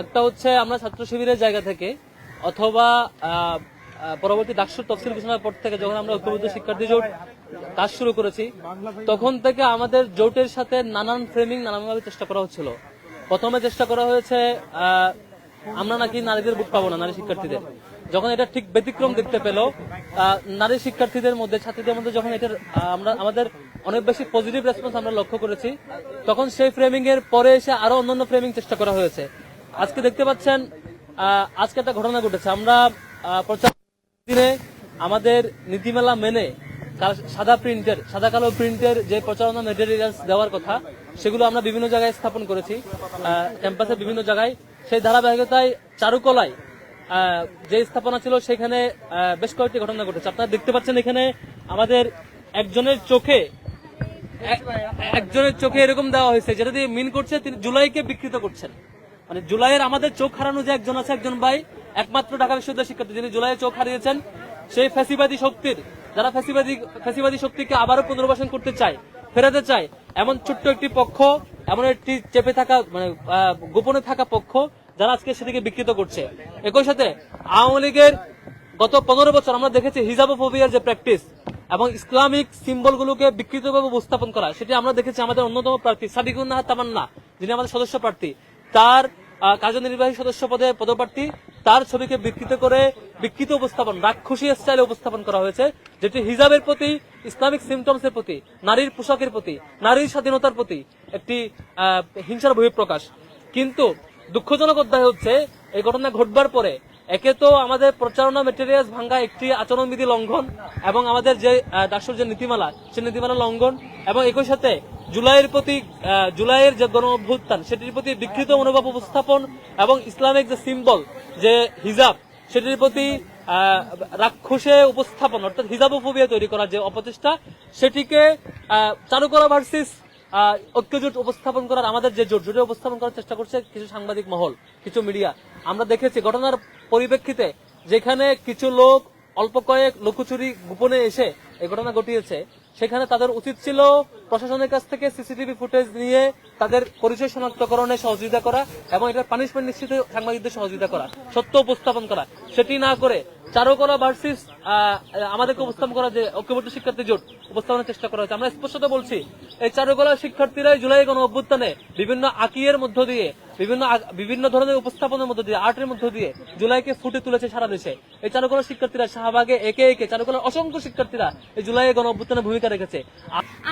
একটা হচ্ছে আমরা ছাত্র শিবিরের জায়গা থেকে অথবা পরবর্তী ডাকসুর তফসিল ঘোষণার পর থেকে যখন আমরা ঐক্যবদ্ধ শিক্ষার্থী জোট কাজ শুরু করেছি, তখন থেকে আমাদের জোটের সাথে নানান ফ্রেমিং নানানভাবে চেষ্টা করা হচ্ছিল। প্রথমে চেষ্টা করা হয়েছে আমরা নাকি নারীদের বুক পাবো না, নারী শিক্ষার্থীদের। যখন এটা ঠিক ব্যতিক্রম দেখতে পেল নারী শিক্ষার্থীদের মধ্যে, ছাত্রীদের মধ্যে যখন এটার আমরা, আমাদের অনেক বেশি পজিটিভ রেসপন্স আমরা লক্ষ্য করেছি, তখন সেই ফ্রেমিং এর পরে এসে আরও অন্যান্য ফ্রেমিং চেষ্টা করা হয়েছে। আজকে দেখতে পাচ্ছেন আজকে একটা ঘটনা ঘটেছে। আমরা প্রচার দিনে আমাদের নীতিমালা মেনে সাদা প্রিন্টের, সাদা কালো প্রিন্টের যে প্রচারণা মেটেরিয়ালস দেওয়ার কথা, সেগুলো আমরা বিভিন্ন জায়গায় স্থাপন করেছি। ক্যাম্পাসের বিভিন্ন জায়গায়। সেই ধারাবাহিকতায় চারুকলায় যে স্থাপনা ছিল সেখানে বেশ কয়েকটি ঘটনা ঘটেছে। আপনারা দেখতে পাচ্ছেন এখানে আমাদের একজনের চোখে একজনের চোখে এরকম দেওয়া হয়েছে, যেটা দিয়ে মিন করছে, তিনি জুলাইকে বিকৃত করছেন। মানে জুলাইয়ের আমাদের চোখ হারানো যে একজন আছে, একজন ভাই, একমাত্র ঢাকা বিশ্ববিদ্যালয় শিক্ষার্থী, যিনি জুলাইয়ে চোখ হারিয়েছেন, সেই ফ্যাসিবাদী শক্তির, যারা ফ্যাসিবাদী ফ্যাসিবাদী শক্তিকে আবারও পুনর্বাসন করতে চায়, ফেরাতে চায়, এমন ছোট্ট একটি পক্ষ, এমন একটি চেপে থাকা মানে গোপনে থাকা পক্ষ, যারা আজকে সেটিকে বিকৃত করছে। একই সাথে আওয়ামী লীগের গত পনেরো বছর আমরা দেখেছি হিজাবোফোবিয়ার যে প্র্যাকটিস এবং ইসলামিক সিম্বলগুলোকে বিকৃতভাবে উপস্থাপন করা, সেটি আমরা দেখেছি আমাদের অন্যতম প্রার্থী সাদিকুন্নাহ তামান্না, যিনি আমাদের সদস্য প্রার্থী। তার কার্যনির্বাহী সদস্য পদে পদপ্রার্থী, তার ছবিকে বিকৃত করে বিকৃত উপস্থাপন, রাক্ষসী স্টাইলে উপস্থাপন করা হয়েছে, যেটি হিজাবের প্রতি, ইসলামিক সিমটমস এর প্রতি, নারীর পোশাকের প্রতি, নারীর স্বাধীনতার প্রতি একটি হিংসার বহিঃপ্রকাশ। কিন্তু দুঃখজনক অধ্যায় হচ্ছে, এই ঘটনা ঘটবার পরে একে তো আমাদের প্রচারণা মেটেরিয়ালস ভাঙ্গা একটি আচরণবিধি লঙ্ঘন এবং আমাদের যে ডাকসুর যে নীতিমালা সেই নীতিমালা লঙ্ঘন এবং একই সাথে জুলাইয়ের প্রতি জুলাইয়ের যে গণ অভ্যুত্থান সেটির প্রতি বিকৃত মনোভাব উপস্থাপন এবং ইসলামিক যে সিম্বল যে হিজাব, সেটির প্রতি রাক্ষসে উপস্থাপন, অর্থাৎ হিজাবোফোবিয়া তৈরি করার যে অপচেষ্টা, সেটিকে চারুকলা ভার্সিস ঐক্যজোট উপস্থাপন করার আমাদের যে জোট, জোটে উপস্থাপন করার চেষ্টা করছে কিছু সাংবাদিক মহল, কিছু মিডিয়া। আমরা দেখেছি, ঘটনার পরিপ্রেক্ষিতে যেখানে কিছু লোক অল্প কয়েক লুকোচুরি গোপনে এসে এই ঘটনা ঘটিয়েছে, সেখানে তাদের উচিত ছিল প্রশাসনের কাছ থেকে সিসিটিভি ফুটেজ নিয়ে তাদের পরিচয় শনাক্তকরণে সহযোগিতা করা এবং এটার পানিশমেন্ট নিশ্চিত সাংবাদিকদের সহযোগিতা করা, সত্য উপস্থাপন করা। সেটি না করে চারুকলা ভার্সিস আমাদেরকে উপস্থাপন করা যে ঐক্যবদ্ধ শিক্ষার্থী জোট উপস্থাপনের চেষ্টা করা হয়েছে। আমরা স্পষ্টত বলছি, এই চারুকলা শিক্ষার্থীরাই জুলাই গণ অভ্যুত্থানে বিভিন্ন আকিয়ের মধ্য দিয়ে, বিভিন্ন বিভিন্ন ধরনের উপস্থাপনের মধ্য দিয়ে, আর্টের মধ্য দিয়ে জুলাইকে ফুটে তুলেছে সারা দেশে। এই চারুকলা শিক্ষার্থীরা শাহবাগে একে একে চারুকলার অসংখ্য শিক্ষার্থীরা এই জুলাই গণ অভ্যুত্থানে ভূমিকা রেখেছে।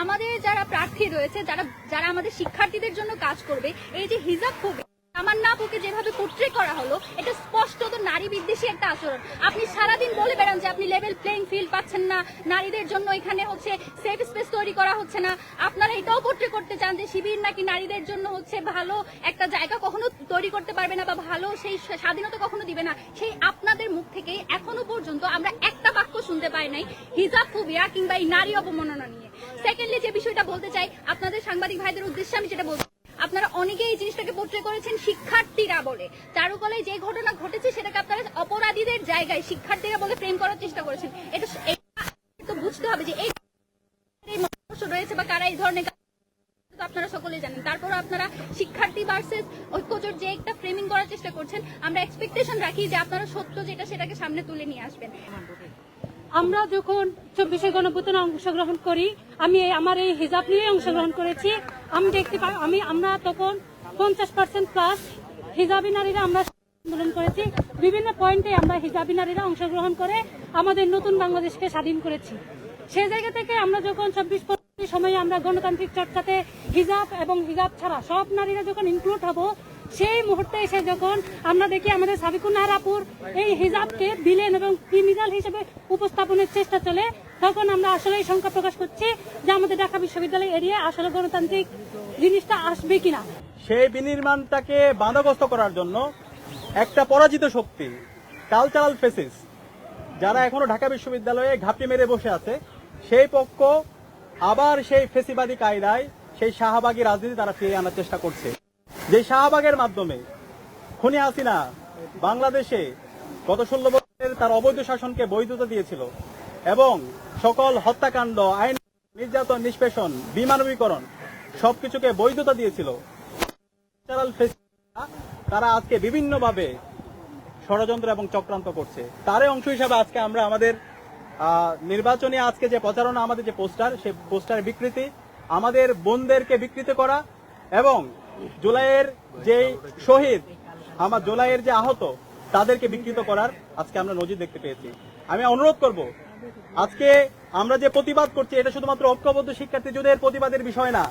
আমাদের যারা প্রার্থী রয়েছে, যারা যারা আমাদের শিক্ষার্থীদের জন্য কাজ করবে, এই যে হিজাব খুবই আমার নাপুকে যেভাবে পোট্রে করা হলো, এটা স্পষ্টত নারী বিদ্বেষী একটা আচরণ। আপনি সারাদিন বলে বেড়ান যে আপনি লেভেল প্লেইং ফিল্ড পাচ্ছেন না, নারীদের জন্য এখানে হচ্ছে সেফ স্পেস তৈরি করা হচ্ছে না। আপনারা এটাও পোট্রে করতে চান যে শিবির নাকি নারীদের জন্য হচ্ছে ভালো একটা জায়গা কখনো তৈরি করতে পারবে না বা ভালো সেই স্বাধীনতা কখনো দিবে না। সেই আপনাদের মুখ থেকে এখনও পর্যন্ত আমরা একটা বাক্য শুনতে পাই নাই হিজাব ফুবিয়া কিংবা এই নারী অবমাননা নিয়ে। সেকেন্ডলি যে বিষয়টা বলতে চাই, আপনাদের সাংবাদিক ভাইদের উদ্দেশ্যে আমি যেটা বলতে আপনারা অনেকেই এই জিনিসটাকে পোট্রে করেছেন শিক্ষার্থীরা বলে। চারুকলায় যে ঘটনা ঘটেছে সেটাকে আপনারা অপরাধীদের জায়গায় শিক্ষার্থীরা বলে ফ্রেম করার চেষ্টা করেছেন। এটা তো বুঝতে হবে যে এই রয়েছে বা কারা এই ধরনের আপনারা সকলেই জানেন। তারপর আপনারা শিক্ষার্থী ভার্সেস ঐক্যজোট যে একটা ফ্রেমিং করার চেষ্টা করছেন, আমরা এক্সপেকটেশন রাখি যে আপনারা সত্য যেটা সেটাকে সামনে তুলে নিয়ে আসবেন। আমরা যখন চব্বিশে গণভূতনে অংশগ্রহণ করি, আমি আমার এই হিজাব নিয়ে অংশগ্রহণ করেছি। আমি দেখতে পাই আমি আমরা তখন পঞ্চাশ পার্সেন্ট প্লাস হিজাবি নারীরা আমরা আন্দোলন করেছি। বিভিন্ন পয়েন্টে আমরা হিজাবি নারীরা অংশগ্রহণ করে আমাদের নতুন বাংলাদেশকে স্বাধীন করেছি। সেই জায়গা থেকে আমরা যখন চব্বিশ সময়ে আমরা গণতান্ত্রিক চর্চাতে হিজাব এবং হিজাব ছাড়া সব নারীরা যখন ইনক্লুড হব সেই মুহূর্তে এসে যখন আমরা দেখি আমাদের সাবিকুন নাহারাপুর এই হিজাবকে দিলেন এবং ক্রিমিনাল হিসেবে উপস্থাপনের চেষ্টা চলে, তখন আমরা আসলে শঙ্কা প্রকাশ করছি যে আমাদের ঢাকা বিশ্ববিদ্যালয় এরিয়া আসলে গণতান্ত্রিক জিনিসটা আসবে কিনা। সেই বিনির্মাণটাকে বাধাগ্রস্ত করার জন্য একটা পরাজিত শক্তি কালচারাল ফেসিস যারা এখনও ঢাকা বিশ্ববিদ্যালয়ে ঘাপটি মেরে বসে আছে, সেই পক্ষ আবার সেই ফেসিবাদী কায়দায় সেই শাহবাগী রাজনীতি তারা ফিরিয়ে আনার চেষ্টা করছে। যে শাহবাগের মাধ্যমে খুনি হাসিনা বাংলাদেশে গত ষোলো বছরের তার অবৈধ শাসনকে বৈধতা দিয়েছিল এবং সকল হত্যাকাণ্ড, আইন, নির্যাতন, নিষ্পেষণ, বিমানবীকরণ সবকিছুকে বৈধতা দিয়েছিল। তারা আজকে বিভিন্নভাবে ষড়যন্ত্র এবং চক্রান্ত করছে। তারই অংশ হিসাবে আজকে আমরা আমাদের নির্বাচনী আজকে যে প্রচারণা, আমাদের যে পোস্টার সেই পোস্টারের বিকৃতি, আমাদের বোনদেরকে বিকৃত করা এবং জুলাইয়ের যে শহীদ, আমার জুলাইয়ের যে আহত, তাদেরকে বিকৃত করার আজকে আমরা নজির দেখতে পেয়েছি। আমি অনুরোধ করব, আজকে আমরা যে প্রতিবাদ করছি, এটা শুধুমাত্র ঐক্যবদ্ধ শিক্ষার্থী যুদ্ধের প্রতিবাদের বিষয় না,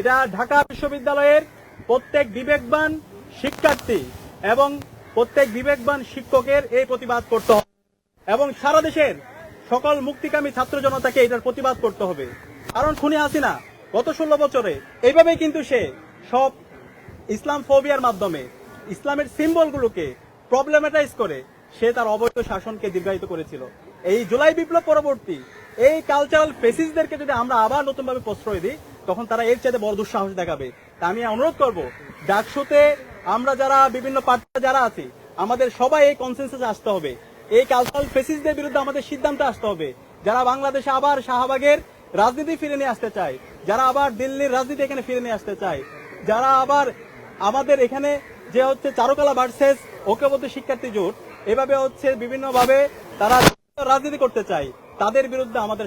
এটা ঢাকা বিশ্ববিদ্যালয়ের প্রত্যেক বিবেকবান শিক্ষার্থী এবং প্রত্যেক বিবেকবান শিক্ষকের এই প্রতিবাদ করতে হবে। এবং সারা দেশের সকল মুক্তিকামী ছাত্র জনতাকে এটার প্রতিবাদ করতে হবে। কারণ খুনি না গত ষোলো বছরে, এইভাবেই কিন্তু সে সব ইসলাম ফোবিয়ার মাধ্যমে ইসলামের সিম্বলগুলোকে প্রবলেমেটাইজ করে সে তার অবৈধ শাসনকে দীর্ঘায়িত করেছিল। এই জুলাই বিপ্লব পরবর্তী এই কালচারাল ফেসিসদেরকে যদি আমরা আবার নতুনভাবে প্রশ্রয় দিই, তখন তারা এর চেয়ে বড় দুঃসাহস দেখাবে। তা আমি অনুরোধ করব, ডাকসুতে আমরা যারা বিভিন্ন পার্টি যারা আছি, আমাদের সবাই এই কনসেন্সাসে আসতে হবে। এই কালচারাল ফেসিসদের বিরুদ্ধে আমাদের সিদ্ধান্ত আসতে হবে। যারা বাংলাদেশে আবার শাহবাগের রাজনীতি ফিরে নিয়ে আসতে চায়, যারা আবার দিল্লির রাজনীতি এখানে ফিরে নিয়ে আসতে চায় যারা আবার আমাদের এখানে যে হচ্ছে চারুকলা ভার্সেস ঐক্যবদ্ধ শিক্ষার্থী জোট, এভাবে হচ্ছে বিভিন্নভাবে তারা রাজনীতি করতে চায়, তাদের বিরুদ্ধে আমাদের